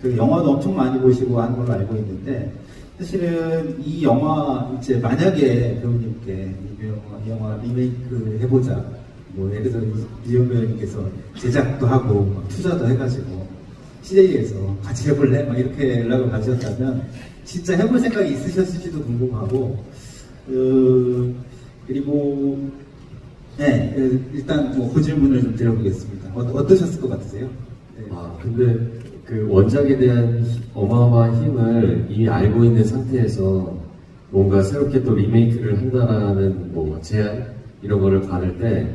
그 영화도 엄청 많이 보시고 하는 걸로 알고 있는데 사실은 이 영화 이제 만약에 배우님께 이 영화, 이 영화 리메이크 해보자 뭐 예를 들어 이영 배우님께서 제작도 하고 막 투자도 해가지고 CJ에서 같이 해볼래? 막 이렇게 연락을 받으셨다면 진짜 해볼 생각이 있으셨을지도 궁금하고 그, 그리고 네 그, 일단 뭐 그 질문을 좀 드려보겠습니다. 어, 어떠셨을 것 같으세요? 네. 아, 근데 그 원작에 대한 히- 어마어마한 힘을 이미 알고 있는 상태에서 뭔가 새롭게 또 리메이크를 한다라는 뭐 제안 이런 거를 받을 때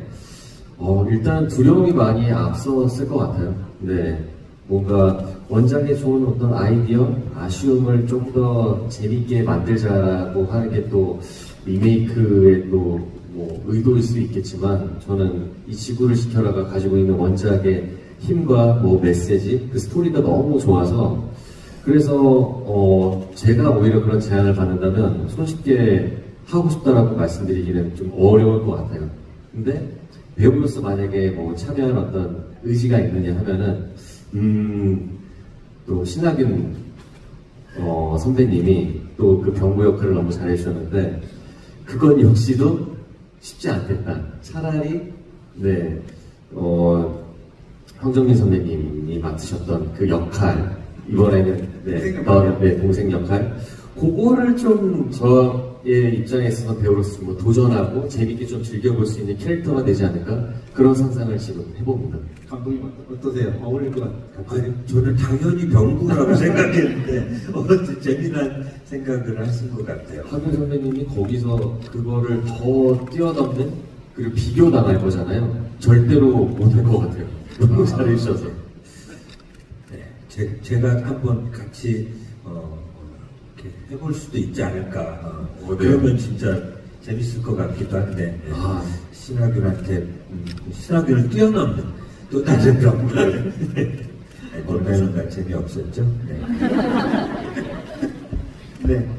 어, 일단 두려움이 많이 앞섰을 것 같아요. 네. 뭔가 원작에 좋은 어떤 아이디어, 아쉬움을 좀 더 재밌게 만들자라고 하는 게 또 리메이크의 또 뭐 의도일 수 있겠지만 저는 이 지구를 지켜라가 가지고 있는 원작의 힘과 뭐 메시지, 그 스토리가 너무 좋아서 그래서 어 제가 오히려 그런 제안을 받는다면 손쉽게 하고 싶다라고 말씀드리기는 좀 어려울 것 같아요. 근데 배우로서 만약에 뭐 참여할 어떤 의지가 있느냐 하면은 음또 신하균 어, 선배님이 또 그 병구 역할을 너무 잘해주셨는데 그건 역시도 쉽지 않겠다. 차라리 네 어, 황정민 선배님이 맡으셨던 그 역할 이번에는 네? 어, 네 동생 역할 그거를 좀 저의 입장에 있어서 배우로서 뭐 도전하고 재밌게 좀 즐겨볼 수 있는 캐릭터가 되지 않을까 그런 상상을 지금 해봅니다. 감독님 어떠- 어떠세요? 어울릴 것 같아요? 아니, 저는 당연히 병구라고 생각했는데 어, 재미난 생각을 하신 것 같아요. 하균 선배님이 거기서 그거를 더 뛰어넘는 그리고 비교 당할 거잖아요. 절대로 못할 것 같아요. 너무 잘해주셔서. 네, 제, 제가 한번 같이 어, 이렇게 해볼 수도 있지 않을까. 어, 어, 네. 그러면 진짜 재밌을 것 같기도 한데 네. 아. 신하균한테 음, 신하균을 뛰어넘는 또 다른 병구를 네, 보면은 재미없었죠. 네. 네.